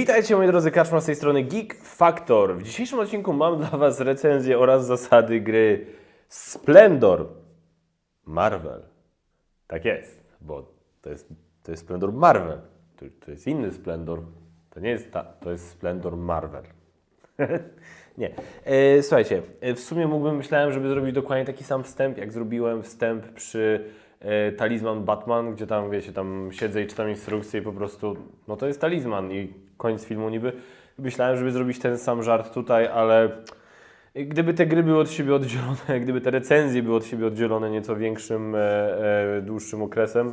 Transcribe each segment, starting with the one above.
Witajcie moi drodzy, Kaczma z tej strony Geek Factor. W dzisiejszym odcinku mam dla Was recenzję oraz zasady gry Splendor Marvel. Tak jest, bo to jest, to jest Splendor Marvel. To, to jest inny Splendor. To nie jest ta, to jest Splendor Marvel. nie. E, słuchajcie, e, w sumie mógłbym, myślałem, żeby zrobić dokładnie taki sam wstęp, jak zrobiłem wstęp przy e, Talizman Batman, gdzie tam, wiecie, tam siedzę i czytam instrukcje i po prostu, no to jest talizman i koniec filmu niby. Myślałem, żeby zrobić ten sam żart tutaj, ale gdyby te gry były od siebie oddzielone, gdyby te recenzje były od siebie oddzielone nieco większym, e, e, dłuższym okresem,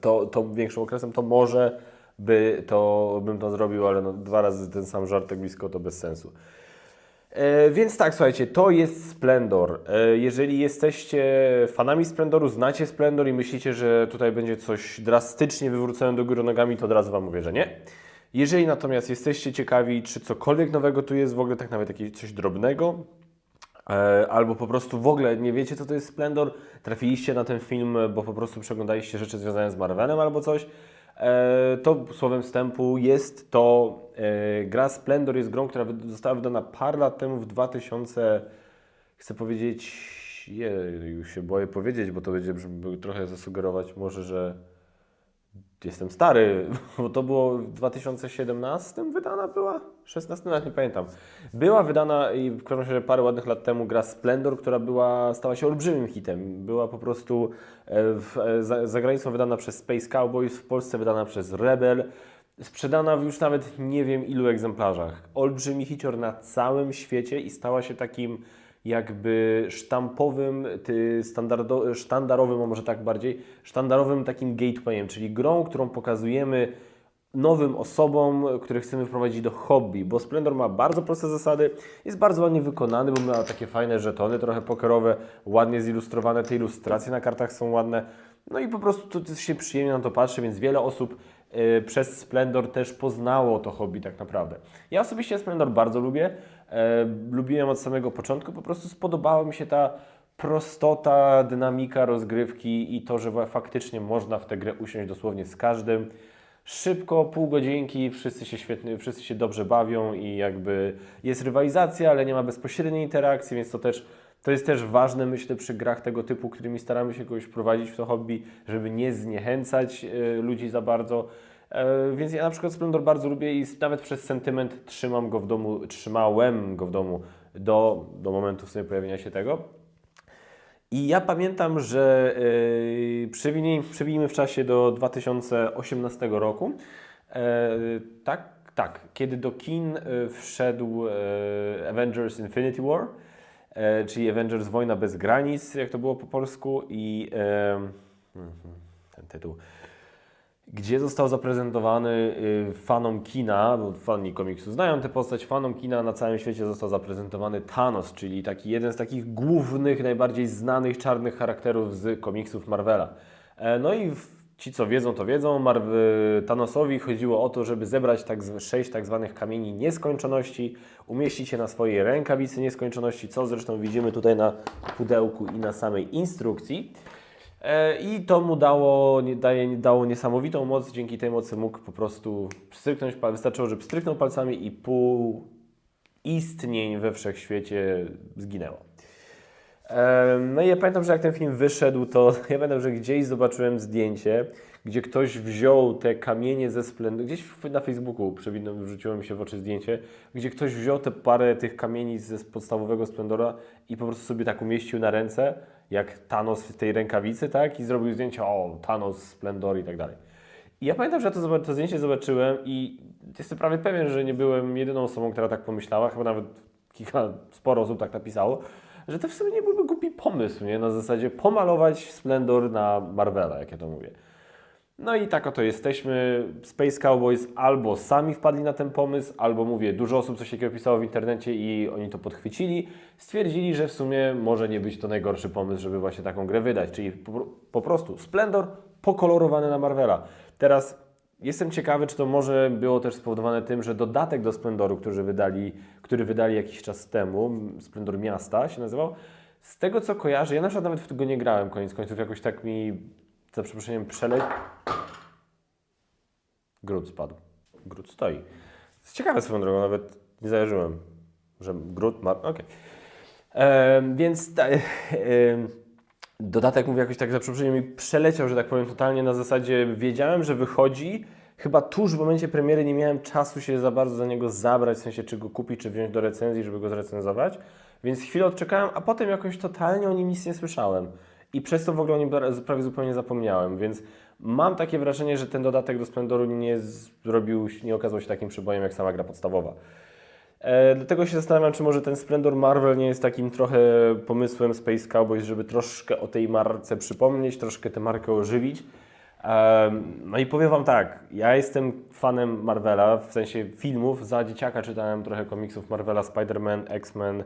to, to większym okresem, to może by to, bym to zrobił, ale no, dwa razy ten sam żart tak blisko to bez sensu. E, więc tak, słuchajcie, to jest Splendor. E, jeżeli jesteście fanami Splendoru, znacie Splendor i myślicie, że tutaj będzie coś drastycznie wywrócone do góry nogami, to od razu Wam mówię, że nie. Jeżeli natomiast jesteście ciekawi, czy cokolwiek nowego tu jest, w ogóle tak nawet jakieś coś drobnego, e, albo po prostu w ogóle nie wiecie, co to jest Splendor, trafiliście na ten film, bo po prostu przeglądaliście rzeczy związane z Marvelem albo coś, E, to słowem wstępu jest to e, gra Splendor, jest grą, która została wydana parę lat temu w 2000, chcę powiedzieć, je, już się boję powiedzieć, bo to będzie trochę zasugerować może, że jestem stary, bo to było w 2017 wydana była? 16 nawet nie pamiętam. Była wydana i w każdym razie parę ładnych lat temu gra Splendor, która była, stała się olbrzymim hitem. Była po prostu e, w, e, za, za granicą wydana przez Space Cowboys, w Polsce wydana przez Rebel. Sprzedana w już nawet nie wiem ilu egzemplarzach. Olbrzymi hicior na całym świecie i stała się takim jakby sztampowym, standardo, sztandarowym, a może tak bardziej, sztandarowym takim gatewayem, czyli grą, którą pokazujemy nowym osobom, które chcemy wprowadzić do hobby, bo Splendor ma bardzo proste zasady, jest bardzo ładnie wykonany, bo ma takie fajne żetony, trochę pokerowe, ładnie zilustrowane, te ilustracje na kartach są ładne, no i po prostu to się przyjemnie na to patrzy, więc wiele osób przez Splendor też poznało to hobby tak naprawdę. Ja osobiście Splendor bardzo lubię, e, lubiłem od samego początku, po prostu spodobała mi się ta prostota, dynamika rozgrywki i to, że faktycznie można w tę grę usiąść dosłownie z każdym. Szybko, pół godzinki, wszyscy się świetnie, wszyscy się dobrze bawią i jakby jest rywalizacja, ale nie ma bezpośredniej interakcji, więc to też to jest też ważne, myślę, przy grach tego typu, którymi staramy się kogoś wprowadzić w to hobby, żeby nie zniechęcać e, ludzi za bardzo. E, Więc ja na przykład Splendor bardzo lubię i nawet przez sentyment trzymam go w domu, trzymałem go w domu do, do momentu w sumie pojawienia się tego. I ja pamiętam, że yy, przewinij, przewijmy w czasie do 2018 roku. Tak, tak, kiedy do kin wszedł Avengers Infinity War, czyli Avengers Wojna bez granic, jak to było po polsku, i e, mhm, ten tytuł gdzie został zaprezentowany y, fanom kina, bo fani komiksu znają tę postać, fanom kina na całym świecie został zaprezentowany Thanos, czyli taki jeden z takich głównych, najbardziej znanych czarnych charakterów z komiksów Marvela. E, No i ci, co wiedzą, to wiedzą, Marv- Thanosowi chodziło o to, żeby zebrać tak sześć tak zwanych kamieni nieskończoności, umieścić je na swojej rękawicy nieskończoności, co zresztą widzimy tutaj na pudełku i na samej instrukcji. E, I to mu dało, daje, dało niesamowitą moc. Dzięki tej mocy mógł po prostu pstryknąć, wystarczyło, że pstryknął palcami i pół istnień we wszechświecie zginęło. No i ja pamiętam, że jak ten film wyszedł, to ja pamiętam, że gdzieś zobaczyłem zdjęcie, gdzie ktoś wziął te kamienie ze splendoru, gdzieś na Facebooku przewidno wrzuciło mi się w oczy zdjęcie, gdzie ktoś wziął te parę tych kamieni ze podstawowego Splendora i po prostu sobie tak umieścił na ręce, jak Thanos w tej rękawicy, tak? I zrobił zdjęcie, o, Thanos, Splendor i tak dalej. I ja pamiętam, że ja to, to zdjęcie zobaczyłem i jestem prawie pewien, że nie byłem jedyną osobą, która tak pomyślała, chyba nawet kilka, sporo osób tak napisało, że to w sumie nie byłby głupi pomysł, nie? Na zasadzie pomalować Splendor na Marvela, jak ja to mówię. No i tak oto jesteśmy. Space Cowboys albo sami wpadli na ten pomysł, albo mówię, dużo osób coś takiego pisało w internecie i oni to podchwycili. Stwierdzili, że w sumie może nie być to najgorszy pomysł, żeby właśnie taką grę wydać. Czyli po, po prostu Splendor pokolorowany na Marvela. Teraz jestem ciekawy, czy to może było też spowodowane tym, że dodatek do Splendoru, który wydali, który wydali jakiś czas temu, Splendor Miasta się nazywał, z tego co kojarzę, ja na przykład nawet w tego nie grałem, koniec końców jakoś tak mi za przeproszeniem przeleć. Grud spadł. Grut stoi. Jest ciekawe swoją drogą, nawet nie zajarzyłem, że Grut ma... Okej. Em, Więc ta, dodatek, mówię jakoś tak za przeproszeniem, mi przeleciał, że tak powiem, totalnie na zasadzie wiedziałem, że wychodzi, chyba tuż w momencie premiery nie miałem czasu się za bardzo za niego zabrać, w sensie czy go kupić, czy wziąć do recenzji, żeby go zrecenzować, więc chwilę odczekałem, a potem jakoś totalnie o nim nic nie słyszałem. I przez to w ogóle o nim pra- prawie zupełnie zapomniałem, więc mam takie wrażenie, że ten dodatek do Splendoru nie zrobił, nie okazał się takim przybojem jak sama gra podstawowa. E, dlatego się zastanawiam, czy może ten Splendor Marvel nie jest takim trochę pomysłem Space Cowboys, żeby troszkę o tej marce przypomnieć, troszkę tę markę ożywić. Em, no i powiem Wam tak, ja jestem fanem Marvela, w sensie filmów. Za dzieciaka czytałem trochę komiksów Marvela, Spider-Man, X-Men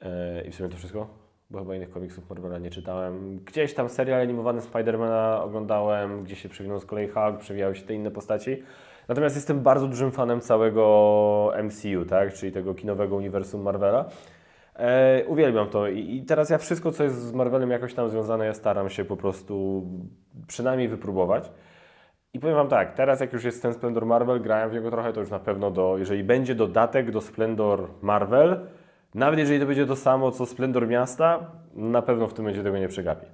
e, i w sumie to wszystko, bo chyba innych komiksów Marvela nie czytałem. Gdzieś tam serial animowany Spider-Mana oglądałem, gdzie się przewinął z kolei Hulk, przewijały się te inne postaci. Natomiast jestem bardzo dużym fanem całego MCU, tak? czyli tego kinowego uniwersum Marvela. E, uwielbiam to I, i teraz ja wszystko, co jest z Marvelem jakoś tam związane, ja staram się po prostu przynajmniej wypróbować. I powiem Wam tak, teraz jak już jest ten Splendor Marvel, grałem w niego trochę, to już na pewno do, jeżeli będzie dodatek do Splendor Marvel, nawet jeżeli to będzie to samo co Splendor Miasta, na pewno w tym będzie tego nie przegapię.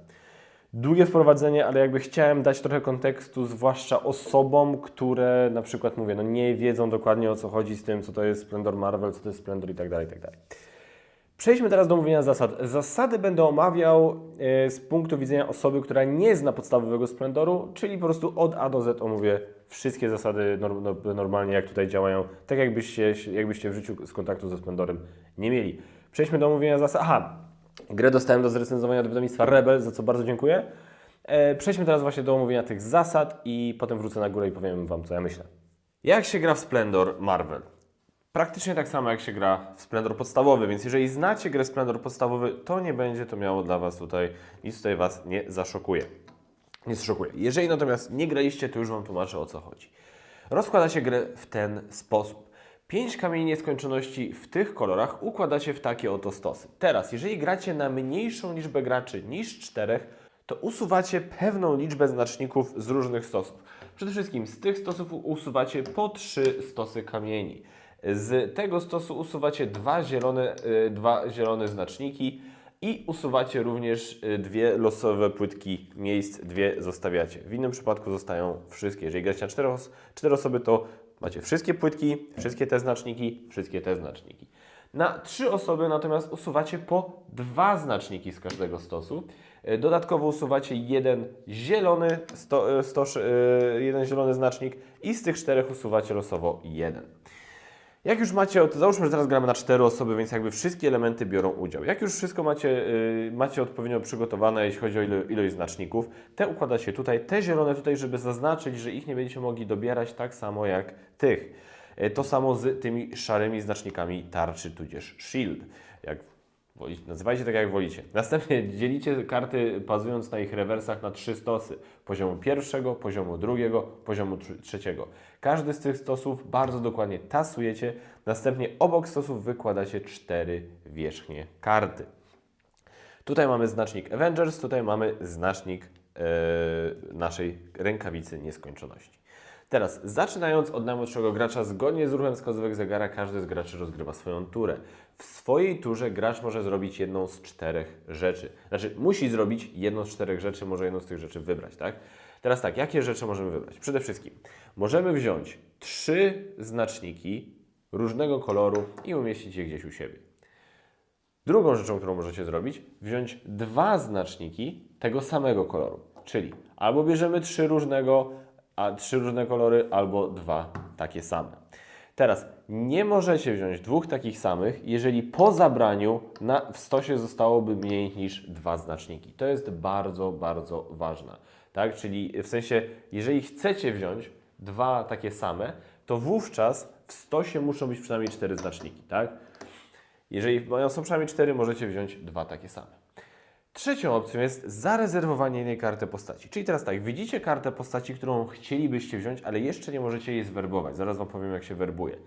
Długie wprowadzenie, ale jakby chciałem dać trochę kontekstu, zwłaszcza osobom, które na przykład, mówię, no nie wiedzą dokładnie o co chodzi z tym, co to jest Splendor Marvel, co to jest Splendor i tak dalej, i tak dalej. Przejdźmy teraz do omówienia zasad. Zasady będę omawiał e, z punktu widzenia osoby, która nie zna podstawowego Splendoru, czyli po prostu od A do Z omówię wszystkie zasady no, normalnie, jak tutaj działają, tak jakbyście, jakbyście w życiu z kontaktu ze Splendorem nie mieli. Przejdźmy do omówienia zasad. Aha, grę dostałem do zrecenzowania od wydawnictwa Rebel, za co bardzo dziękuję. E, Przejdźmy teraz właśnie do omówienia tych zasad i potem wrócę na górę i powiem Wam, co ja myślę. Jak się gra w Splendor Marvel? Praktycznie tak samo jak się gra w Splendor podstawowy, więc jeżeli znacie grę Splendor podstawowy, to nie będzie to miało dla Was tutaj, nic tutaj Was nie zaszokuje. Nie zaszokuje. Jeżeli natomiast nie graliście, to już Wam tłumaczę o co chodzi. Rozkładacie grę w ten sposób. Pięć kamieni nieskończoności w tych kolorach układacie w takie oto stosy. Teraz, jeżeli gracie na mniejszą liczbę graczy niż czterech, to usuwacie pewną liczbę znaczników z różnych stosów. Przede wszystkim z tych stosów usuwacie po trzy stosy kamieni. Z tego stosu usuwacie dwa zielone, y, dwa zielone znaczniki i usuwacie również y, dwie losowe płytki miejsc, dwie zostawiacie. W innym przypadku zostają wszystkie. Jeżeli gracie na cztery, os- cztery osoby, to macie wszystkie płytki, wszystkie te znaczniki, wszystkie te znaczniki. Na trzy osoby natomiast usuwacie po dwa znaczniki z każdego stosu. E, Dodatkowo usuwacie jeden zielony, sto, e, e, jeden zielony znacznik i z tych czterech usuwacie losowo jeden. Jak już macie, od- załóżmy, że teraz gramy na cztery osoby, więc jakby wszystkie elementy biorą udział. Jak już wszystko macie, yy, macie odpowiednio przygotowane, jeśli chodzi o ilo, ilość znaczników, te układacie tutaj, te zielone tutaj, żeby zaznaczyć, że ich nie będziecie mogli dobierać tak samo jak tych. Yy, To samo z tymi szarymi znacznikami tarczy, tudzież shield. Jak nazywajcie tak jak wolicie. Następnie dzielicie karty bazując na ich rewersach na trzy stosy. Poziomu pierwszego, poziomu drugiego, poziomu tr- trzeciego. Każdy z tych stosów bardzo dokładnie tasujecie. Następnie obok stosów wykładacie cztery wierzchnie karty. Tutaj mamy znacznik Avengers, tutaj mamy znacznik e, naszej rękawicy nieskończoności. Teraz, zaczynając od najmłodszego gracza, zgodnie z ruchem wskazówek zegara, każdy z graczy rozgrywa swoją turę. W swojej turze gracz może zrobić jedną z czterech rzeczy. Znaczy, musi zrobić jedną z czterech rzeczy, może jedną z tych rzeczy wybrać, tak? Teraz tak, jakie rzeczy możemy wybrać? Przede wszystkim, możemy wziąć trzy znaczniki różnego koloru i umieścić je gdzieś u siebie. Drugą rzeczą, którą możecie zrobić, wziąć dwa znaczniki tego samego koloru. Czyli albo bierzemy trzy różnego, a trzy różne kolory, albo dwa takie same. Teraz nie możecie wziąć dwóch takich samych, jeżeli po zabraniu na, w stosie zostałoby mniej niż dwa znaczniki. To jest bardzo, bardzo ważne. Tak? Czyli w sensie, jeżeli chcecie wziąć dwa takie same, to wówczas w stosie muszą być przynajmniej cztery znaczniki. Tak? Jeżeli mają są przynajmniej cztery, możecie wziąć dwa takie same. Trzecią opcją jest zarezerwowanie jednej karty postaci. Czyli teraz tak, widzicie kartę postaci, którą chcielibyście wziąć, ale jeszcze nie możecie jej zwerbować. Zaraz Wam powiem, jak się werbuje.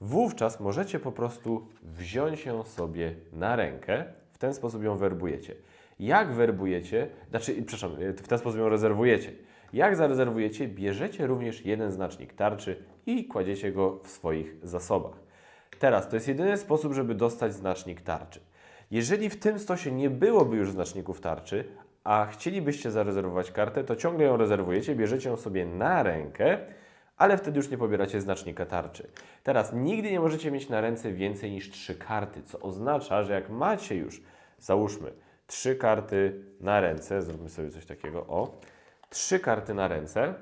Wówczas możecie po prostu wziąć ją sobie na rękę, w ten sposób ją werbujecie. Jak werbujecie, znaczy, przepraszam, w ten sposób ją rezerwujecie. Jak zarezerwujecie, bierzecie również jeden znacznik tarczy i kładziecie go w swoich zasobach. Teraz to jest jedyny sposób, żeby dostać znacznik tarczy. Jeżeli w tym stosie nie byłoby już znaczników tarczy, a chcielibyście zarezerwować kartę, to ciągle ją rezerwujecie, bierzecie ją sobie na rękę, ale wtedy już nie pobieracie znacznika tarczy. Teraz nigdy nie możecie mieć na ręce więcej niż trzy karty, co oznacza, że jak macie już, załóżmy, trzy karty na ręce, zróbmy sobie coś takiego, o, trzy karty na ręce,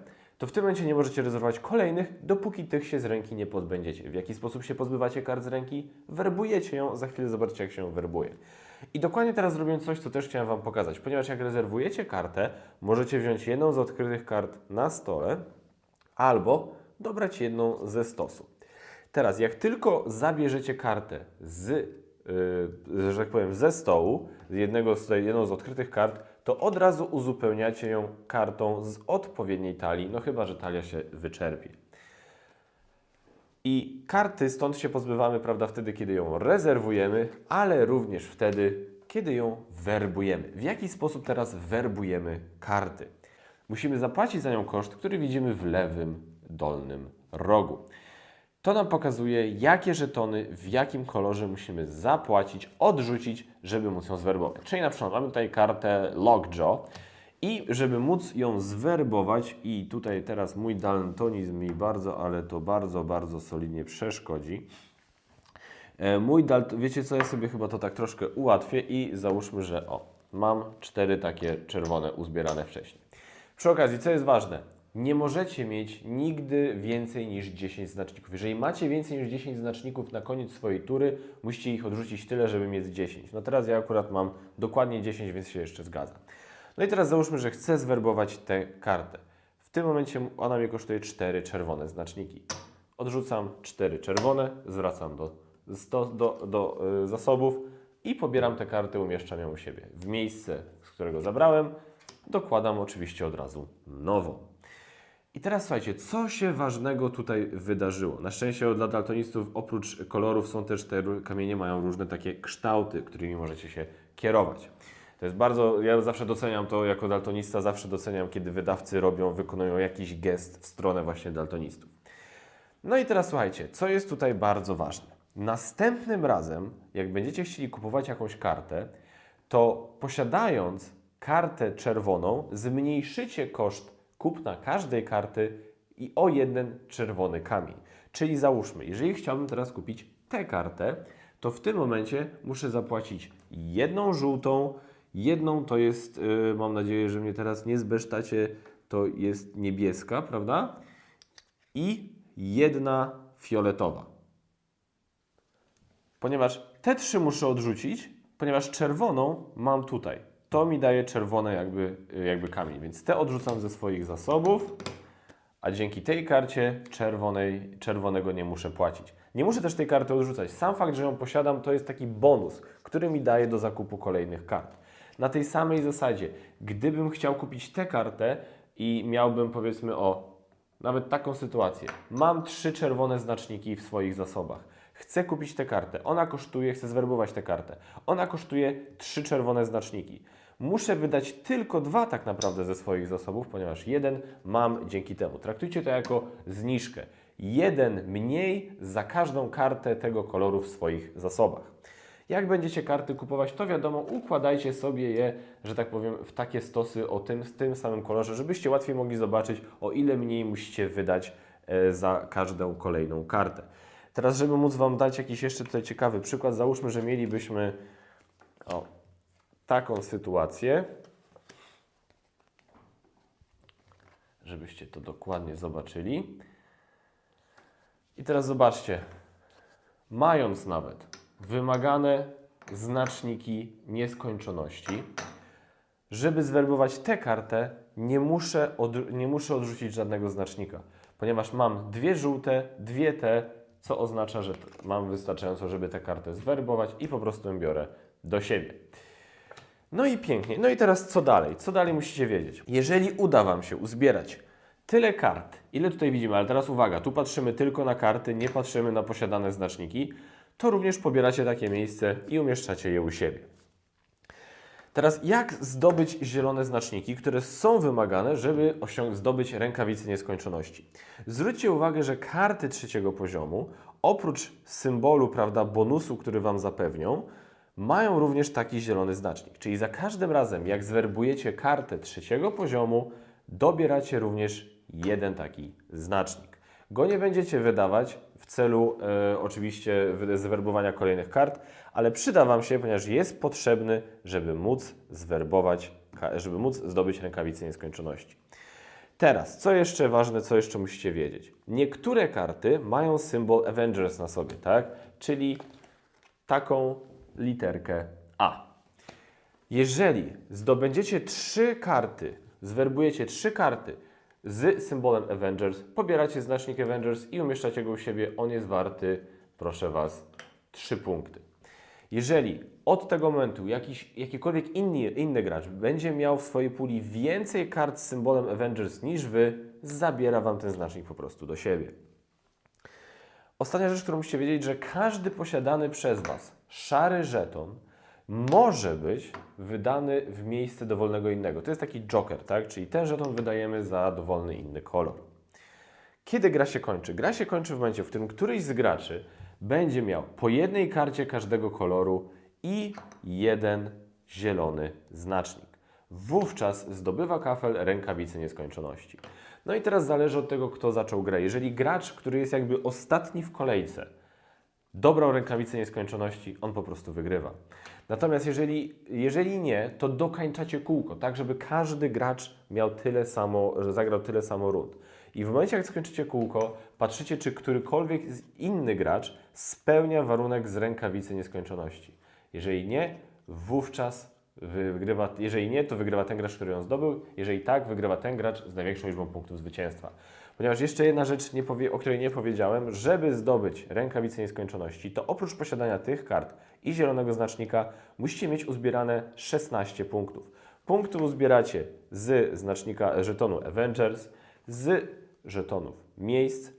to w tym momencie nie możecie rezerwować kolejnych, dopóki tych się z ręki nie pozbędziecie. W jaki sposób się pozbywacie kart z ręki? Werbujecie ją, za chwilę zobaczycie, jak się ją werbuje. I dokładnie teraz zrobię coś, co też chciałem Wam pokazać, ponieważ jak rezerwujecie kartę, możecie wziąć jedną z odkrytych kart na stole, albo dobrać jedną ze stosu. Teraz, jak tylko zabierzecie kartę z, yy, że tak powiem, ze stołu, jednego z jedną z odkrytych kart, to od razu uzupełniacie ją kartą z odpowiedniej talii, no chyba, że talia się wyczerpie. I karty stąd się pozbywamy, prawda, wtedy, kiedy ją rezerwujemy, ale również wtedy, kiedy ją werbujemy. W jaki sposób teraz werbujemy karty? Musimy zapłacić za nią koszt, który widzimy w lewym dolnym rogu. To nam pokazuje, jakie żetony, w jakim kolorze musimy zapłacić, odrzucić, żeby móc ją zwerbować. Czyli na przykład mamy tutaj kartę Lockjaw i żeby móc ją zwerbować i tutaj teraz mój daltonizm mi bardzo, ale to bardzo, bardzo solidnie przeszkodzi. E, Mój dalt, wiecie co, ja sobie chyba to tak troszkę ułatwię i załóżmy, że o, mam cztery takie czerwone uzbierane wcześniej. Przy okazji, co jest ważne, nie możecie mieć nigdy więcej niż 10 znaczników. Jeżeli macie więcej niż 10 znaczników na koniec swojej tury, musicie ich odrzucić tyle, żeby mieć 10. No teraz ja akurat mam dokładnie 10, więc się jeszcze zgadza. No i teraz załóżmy, że chcę zwerbować tę kartę. W tym momencie ona mnie kosztuje 4 czerwone znaczniki. Odrzucam 4 czerwone, zwracam do, sto, do, do y, zasobów i pobieram tę kartę, umieszczam ją u siebie. W miejsce, z którego zabrałem, dokładam oczywiście od razu nową. I teraz słuchajcie, co się ważnego tutaj wydarzyło? Na szczęście dla daltonistów oprócz kolorów są też te kamienie mają różne takie kształty, którymi możecie się kierować. To jest bardzo, ja zawsze doceniam to jako daltonista, zawsze doceniam, kiedy wydawcy robią, wykonują jakiś gest w stronę właśnie daltonistów. No i teraz słuchajcie, co jest tutaj bardzo ważne. Następnym razem, jak będziecie chcieli kupować jakąś kartę, to posiadając kartę czerwoną, zmniejszycie koszt kupna każdej karty i o jeden czerwony kamień. Czyli załóżmy, jeżeli chciałbym teraz kupić tę kartę, to w tym momencie muszę zapłacić jedną żółtą, jedną to jest, yy, mam nadzieję, że mnie teraz nie zbesztacie, to jest niebieska, prawda? I jedna fioletowa. Ponieważ te trzy muszę odrzucić, ponieważ czerwoną mam tutaj. To mi daje czerwone jakby, jakby kamień, więc te odrzucam ze swoich zasobów, a dzięki tej karcie czerwonej, czerwonego nie muszę płacić. Nie muszę też tej karty odrzucać. Sam fakt, że ją posiadam, to jest taki bonus, który mi daje do zakupu kolejnych kart. Na tej samej zasadzie, gdybym chciał kupić tę kartę i miałbym powiedzmy o nawet taką sytuację. Mam trzy czerwone znaczniki w swoich zasobach. Chcę kupić tę kartę. Ona kosztuje, chcę zwerbować tę kartę. Ona kosztuje trzy czerwone znaczniki. Muszę wydać tylko dwa tak naprawdę ze swoich zasobów, ponieważ jeden mam dzięki temu. Traktujcie to jako zniżkę. Jeden mniej za każdą kartę tego koloru w swoich zasobach. Jak będziecie karty kupować, to wiadomo, układajcie sobie je, że tak powiem, w takie stosy o tym, tym samym kolorze, żebyście łatwiej mogli zobaczyć, o ile mniej musicie wydać e, za każdą kolejną kartę. Teraz, żeby móc Wam dać jakiś jeszcze tutaj ciekawy przykład, załóżmy, że mielibyśmy taką sytuację, żebyście to dokładnie zobaczyli. I teraz zobaczcie, mając nawet wymagane znaczniki nieskończoności, żeby zwerbować tę kartę, nie muszę, nie muszę odrzucić żadnego znacznika, ponieważ mam dwie żółte, dwie te, co oznacza, że mam wystarczająco, żeby tę kartę zwerbować i po prostu ją biorę do siebie. No i pięknie. No i teraz co dalej? Co dalej musicie wiedzieć? Jeżeli uda Wam się uzbierać tyle kart, ile tutaj widzimy, ale teraz uwaga, tu patrzymy tylko na karty, nie patrzymy na posiadane znaczniki, to również pobieracie takie miejsce i umieszczacie je u siebie. Teraz jak zdobyć zielone znaczniki, które są wymagane, żeby zdobyć rękawicę nieskończoności? Zwróćcie uwagę, że karty trzeciego poziomu, oprócz symbolu, prawda, bonusu, który Wam zapewnią, mają również taki zielony znacznik. Czyli za każdym razem, jak zwerbujecie kartę trzeciego poziomu, dobieracie również jeden taki znacznik. Go nie będziecie wydawać w celu e, oczywiście zwerbowania kolejnych kart, ale przyda Wam się, ponieważ jest potrzebny, żeby móc zwerbować, żeby móc zdobyć rękawicę nieskończoności. Teraz, co jeszcze ważne, co jeszcze musicie wiedzieć? Niektóre karty mają symbol Avengers na sobie, tak? Czyli taką literkę A. Jeżeli zdobędziecie trzy karty, zwerbujecie trzy karty z symbolem Avengers, pobieracie znacznik Avengers i umieszczacie go u siebie, on jest warty, proszę Was, 3 punkty. Jeżeli od tego momentu jakiś, jakikolwiek inny, inny gracz będzie miał w swojej puli więcej kart z symbolem Avengers niż Wy, zabiera Wam ten znacznik po prostu do siebie. Ostatnia rzecz, którą musicie wiedzieć, że każdy posiadany przez Was szary żeton może być wydany w miejsce dowolnego innego. To jest taki joker, tak? Czyli ten żeton wydajemy za dowolny inny kolor. Kiedy gra się kończy? Gra się kończy w momencie, w którym któryś z graczy będzie miał po jednej karcie każdego koloru i jeden zielony znacznik. Wówczas zdobywa kafel rękawicy nieskończoności. No i teraz zależy od tego, kto zaczął grę. Jeżeli gracz, który jest jakby ostatni w kolejce, dobrał rękawicę nieskończoności, on po prostu wygrywa. Natomiast jeżeli, jeżeli nie, to dokańczacie kółko, tak żeby każdy gracz miał tyle samo, że zagrał tyle samo rund. I w momencie, jak skończycie kółko, patrzycie, czy którykolwiek inny gracz spełnia warunek z rękawicy nieskończoności. Jeżeli nie, wówczas wygrywa, jeżeli nie, to wygrywa ten gracz, który ją zdobył. Jeżeli tak, wygrywa ten gracz z największą liczbą punktów zwycięstwa. Ponieważ jeszcze jedna rzecz, nie powie, o której nie powiedziałem, żeby zdobyć rękawicę nieskończoności, to oprócz posiadania tych kart i zielonego znacznika, musicie mieć uzbierane 16 punktów. Punkty uzbieracie z znacznika żetonu Avengers, z żetonów miejsc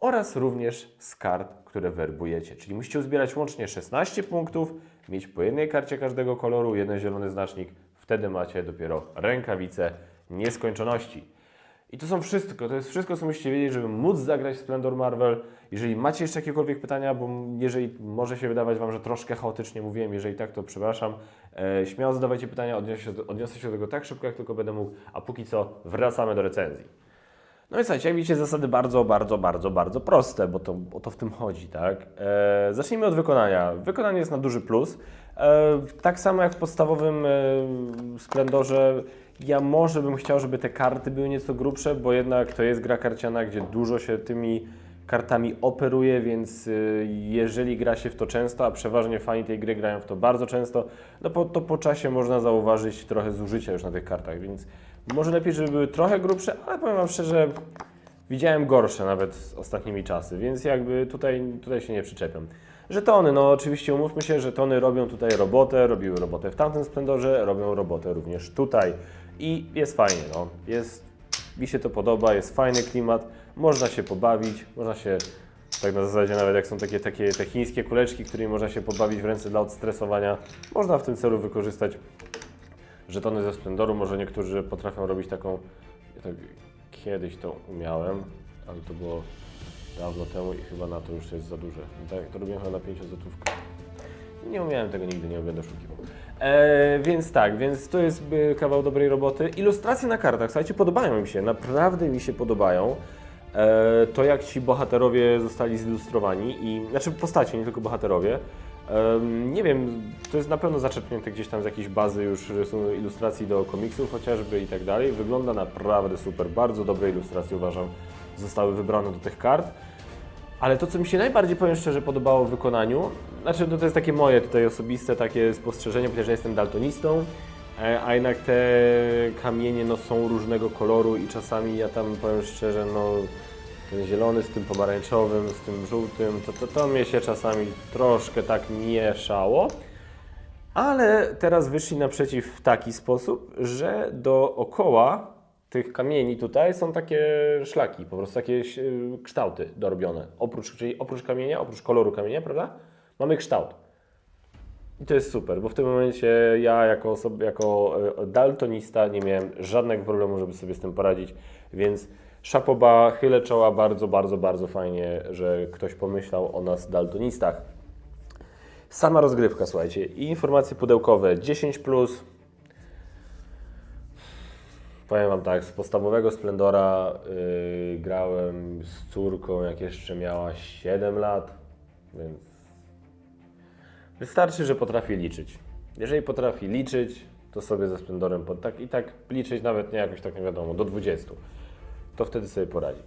oraz również z kart, które werbujecie. Czyli musicie uzbierać łącznie 16 punktów, mieć po jednej karcie każdego koloru, jeden zielony znacznik. Wtedy macie dopiero rękawicę nieskończoności. I to są wszystko, to jest wszystko, co musicie wiedzieć, żeby móc zagrać w Splendor Marvel. Jeżeli macie jeszcze jakiekolwiek pytania, bo jeżeli może się wydawać Wam, że troszkę chaotycznie mówiłem, jeżeli tak, to przepraszam. E, śmiało zadawajcie pytania, odniosę się, do, odniosę się do tego tak szybko, jak tylko będę mógł, a póki co wracamy do recenzji. No i słuchajcie, jak widzicie, zasady bardzo, bardzo, bardzo, bardzo proste, bo to, o to w tym chodzi, tak? E, zacznijmy od wykonania. Wykonanie jest na duży plus. E, tak samo jak w podstawowym e, Splendorze, ja może bym chciał, żeby te karty były nieco grubsze, bo jednak to jest gra karciana, gdzie dużo się tymi kartami operuje, więc y, jeżeli gra się w to często, a przeważnie fani tej gry grają w to bardzo często, no po, to po czasie można zauważyć trochę zużycia już na tych kartach, więc może lepiej, żeby były trochę grubsze, ale powiem Wam szczerze, widziałem gorsze nawet z ostatnimi czasy, więc jakby tutaj, tutaj się nie przyczepiam. Żetony, no oczywiście umówmy się, żetony robią tutaj robotę, robiły robotę w tamtym Splendorze, robią robotę również tutaj i jest fajnie, no. Jest, mi się to podoba, jest fajny klimat, można się pobawić, można się, tak na zasadzie nawet jak są takie, takie te chińskie kuleczki, którymi można się pobawić w ręce dla odstresowania, można w tym celu wykorzystać żetony ze Splendoru, może niektórzy potrafią robić taką, ja tak kiedyś to umiałem, ale to było dawno temu i chyba na to już jest za duże. Tak, to robiłem chyba na 5 złotówkę. Nie umiałem tego nigdy, nie będę oszukiwał. E, więc tak, więc to jest y, kawał dobrej roboty. Ilustracje na kartach, słuchajcie, podobają mi się, naprawdę mi się podobają. E, to jak ci bohaterowie zostali zilustrowani i, znaczy postacie, nie tylko bohaterowie. Em, nie wiem, to jest na pewno zaczerpnięte gdzieś tam z jakiejś bazy już ilustracji do komiksów chociażby i tak dalej. Wygląda naprawdę super, bardzo dobre ilustracje uważam zostały wybrane do tych kart. Ale to, co mi się najbardziej, powiem szczerze, podobało w wykonaniu, znaczy no to jest takie moje tutaj osobiste takie spostrzeżenie, ponieważ ja jestem daltonistą, e, a jednak te kamienie no, są różnego koloru i czasami ja tam powiem szczerze, no ten zielony z tym pomarańczowym, z tym żółtym, to, to, to mnie się czasami troszkę tak mieszało. Ale teraz wyszli naprzeciw w taki sposób, że dookoła tych kamieni tutaj są takie szlaki, po prostu takie yy, kształty dorobione. Oprócz, czyli oprócz kamienia, oprócz koloru kamienia, prawda? Mamy kształt. I to jest super, bo w tym momencie ja jako, osoba, jako e, daltonista nie miałem żadnego problemu, żeby sobie z tym poradzić, więc szapoba, chylę czoła, bardzo, bardzo, bardzo fajnie, że ktoś pomyślał o nas daltonistach. Sama rozgrywka, słuchajcie, i informacje pudełkowe 10+, plus. Powiem Wam tak, z podstawowego Splendora yy, grałem z córką, jak jeszcze miała 7 lat, więc wystarczy, że potrafi liczyć. Jeżeli potrafi liczyć, to sobie ze Splendorem pod, tak, i tak liczyć nawet nie jakoś tak nie wiadomo, do 20, to wtedy sobie poradzi.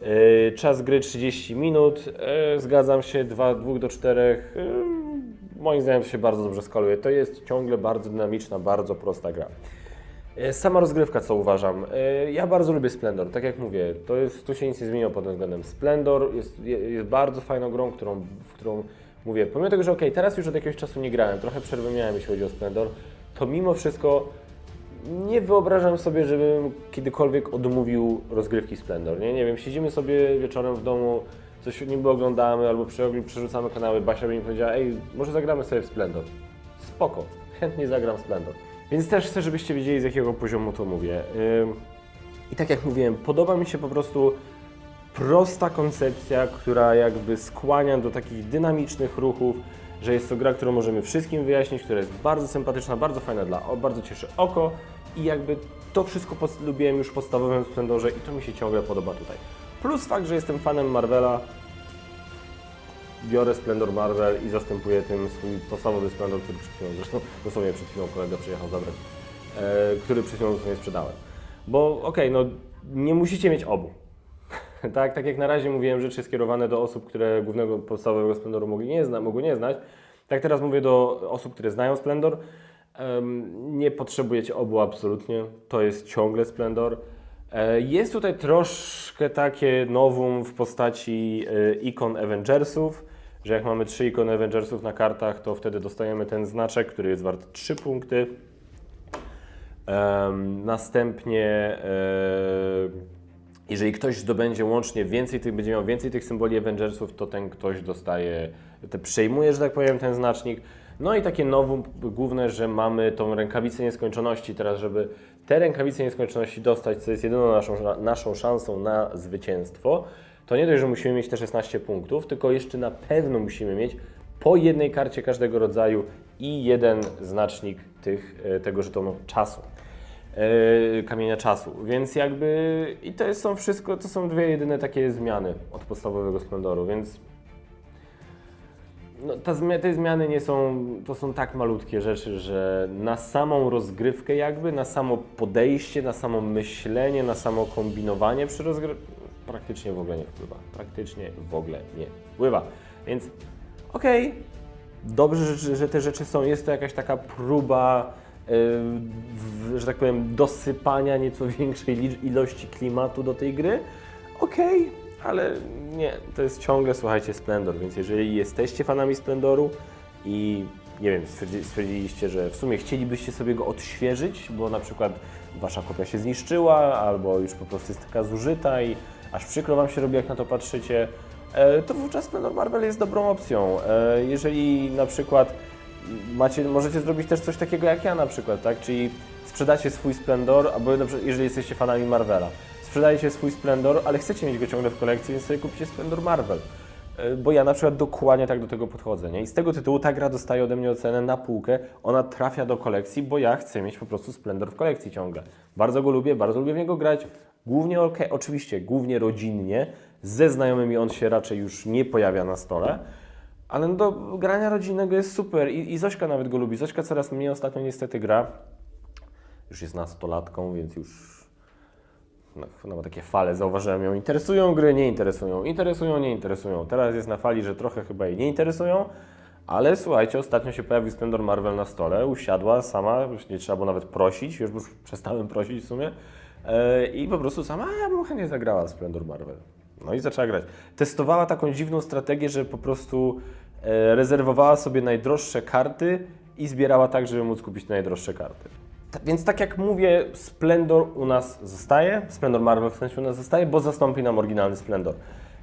Yy, czas gry 30 minut, yy, zgadzam się, 2, 2 do 4. Yy, moim zdaniem się bardzo dobrze skaluje. To jest ciągle bardzo dynamiczna, bardzo prosta gra. E, Sama rozgrywka, co uważam. E, Ja bardzo lubię Splendor, tak jak mówię, to jest, tu się nic nie zmieniło pod tym względem. Splendor jest, je- jest bardzo fajną grą, którą, w którą mówię, pomimo tego, że ok, teraz już od jakiegoś czasu nie grałem, trochę przerwy miałem, jeśli chodzi o Splendor, to mimo wszystko nie wyobrażam sobie, żebym kiedykolwiek odmówił rozgrywki Splendor, nie? Nie wiem, siedzimy sobie wieczorem w domu, coś niby oglądamy albo prze- przerzucamy kanały, Basia by mi powiedziała, ej, może zagramy sobie w Splendor. Spoko, chętnie zagram Splendor. Więc też chcę, żebyście wiedzieli, z jakiego poziomu to mówię. I tak jak mówiłem, podoba mi się po prostu prosta koncepcja, która jakby skłania do takich dynamicznych ruchów, że jest to gra, którą możemy wszystkim wyjaśnić, która jest bardzo sympatyczna, bardzo fajna dla, o, bardzo cieszy oko i jakby to wszystko pod, lubiłem już w podstawowym Splendorze i to mi się ciągle podoba tutaj. Plus fakt, że jestem fanem Marvela, biorę Splendor Marvel i zastępuję tym swój podstawowy Splendor, który przed chwilą, zresztą dosłownie przed chwilą kolega przyjechał zabrać, e, który przed chwilą dosłownie sprzedałem. Bo okej, no nie musicie mieć obu. tak, tak jak na razie mówiłem rzeczy skierowane do osób, które głównego podstawowego Splendoru mogli nie zna, mogły nie znać, tak teraz mówię do osób, które znają Splendor. Nie potrzebujecie obu absolutnie, to jest ciągle Splendor. E, Jest tutaj troszkę takie nowum w postaci e, ikon Avengersów, że jak mamy trzy ikony Avengersów na kartach, to wtedy dostajemy ten znaczek, który jest wart 3 punkty. Następnie, e, jeżeli ktoś zdobędzie łącznie więcej tych, będzie miał więcej tych symboli Avengersów, to ten ktoś dostaje, te przejmuje, że tak powiem, ten znacznik. No i takie nowum główne, że mamy tą rękawicę nieskończoności teraz, żeby te rękawice nieskończoności dostać, co jest jedyną naszą, naszą szansą na zwycięstwo, to nie dość, że musimy mieć te 16 punktów, tylko jeszcze na pewno musimy mieć po jednej karcie każdego rodzaju i jeden znacznik tych, e, tego żetonu czasu. E, Kamienia czasu. Więc jakby i to są wszystko, to są dwie jedyne takie zmiany od podstawowego Splendoru, więc no, ta te zmiany nie są, to są tak malutkie rzeczy, że na samą rozgrywkę jakby, na samo podejście, na samo myślenie, na samo kombinowanie przy rozgrywce praktycznie w ogóle nie wpływa. Praktycznie w ogóle nie wpływa. Więc okej, dobrze, że, że te rzeczy są. Jest to jakaś taka próba, że tak powiem, dosypania nieco większej ilości klimatu do tej gry. Okej, ale nie, to jest ciągle, słuchajcie, Splendor, więc jeżeli jesteście fanami Splendoru i nie wiem, stwierdzi, stwierdziliście, że w sumie chcielibyście sobie go odświeżyć, bo na przykład wasza kopia się zniszczyła, albo już po prostu jest taka zużyta i aż przykro wam się robi, jak na to patrzycie, e, to wówczas Splendor Marvel jest dobrą opcją. E, Jeżeli na przykład macie, możecie zrobić też coś takiego jak ja na przykład, tak? Czyli sprzedacie swój Splendor, albo jeżeli jesteście fanami Marvela, sprzedajecie swój Splendor, ale chcecie mieć go ciągle w kolekcji, więc sobie kupicie Splendor Marvel. E, Bo ja na przykład dokładnie tak do tego podchodzę, nie? I z tego tytułu ta gra dostaje ode mnie ocenę na półkę, ona trafia do kolekcji, bo ja chcę mieć po prostu Splendor w kolekcji ciągle. Bardzo go lubię, bardzo lubię w niego grać, głównie, ok, oczywiście, głównie rodzinnie, ze znajomymi on się raczej już nie pojawia na stole, ale no do grania rodzinnego jest super I, i Zośka nawet go lubi. Zośka coraz mniej ostatnio niestety gra. Już jest nastolatką, więc już no, no, takie fale, zauważyłem ją. Interesują gry, nie interesują. Interesują, nie interesują. Teraz jest na fali, że trochę chyba jej nie interesują, ale słuchajcie, ostatnio się pojawił Splendor Marvel na stole, usiadła sama, już nie trzeba było nawet prosić, już, przestałem prosić w sumie e, i po prostu sama, a ja bym chętnie zagrała Splendor Marvel. No i zaczęła grać. Testowała taką dziwną strategię, że po prostu e, rezerwowała sobie najdroższe karty i zbierała tak, żeby móc kupić najdroższe karty. Ta, więc tak jak mówię, Splendor u nas zostaje, Splendor Marvel w sensie u nas zostaje, bo zastąpi nam oryginalny Splendor.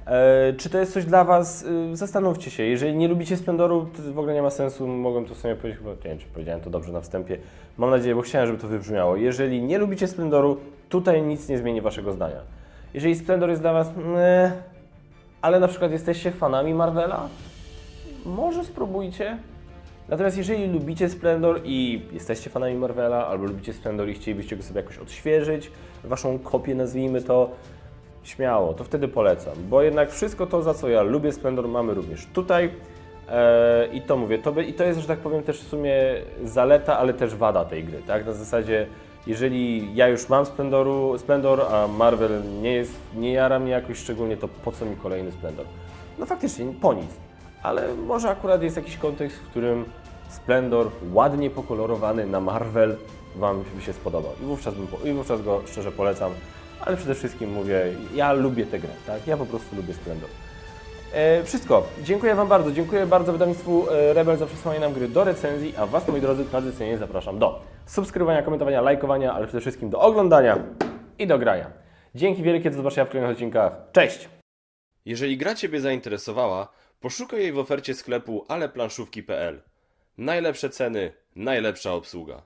E, czy to jest coś dla Was? Y, Zastanówcie się. Jeżeli nie lubicie Splendoru, to w ogóle nie ma sensu. Mogłem to w sumie powiedzieć, chyba nie wiem, czy powiedziałem to dobrze na wstępie. Mam nadzieję, bo chciałem, żeby to wybrzmiało. Jeżeli nie lubicie Splendoru, tutaj nic nie zmieni Waszego zdania. Jeżeli Splendor jest dla Was, meh, ale na przykład jesteście fanami Marvela, może spróbujcie. Natomiast jeżeli lubicie Splendor i jesteście fanami Marvela, albo lubicie Splendor i chcielibyście go sobie jakoś odświeżyć, waszą kopię nazwijmy to, śmiało, to wtedy polecam. Bo jednak wszystko to, za co ja lubię Splendor, mamy również tutaj. E, I to mówię, to i to jest, że tak powiem, też w sumie zaleta, ale też wada tej gry, tak? Na zasadzie, jeżeli ja już mam Splendoru, Splendor, a Marvel nie jest, nie jara mnie jakoś szczególnie, to po co mi kolejny Splendor? No faktycznie, po nic. Ale może akurat jest jakiś kontekst, w którym Splendor, ładnie pokolorowany na Marvel, Wam by się spodobał. I wówczas, bym, po- I wówczas go szczerze polecam. Ale przede wszystkim mówię, ja lubię tę grę, tak? Ja po prostu lubię Splendor. E, wszystko. Dziękuję Wam bardzo. Dziękuję bardzo wydawnictwu e, Rebel za przesłanie nam gry do recenzji, a Was, moi drodzy, tradycyjnie zapraszam do subskrybowania, komentowania, lajkowania, ale przede wszystkim do oglądania i do grania. Dzięki wielkie, do zobaczenia w kolejnych odcinkach. Cześć! Jeżeli gra Ciebie zainteresowała, poszukaj jej w ofercie sklepu aleplanszówki.pl. Najlepsze ceny, najlepsza obsługa.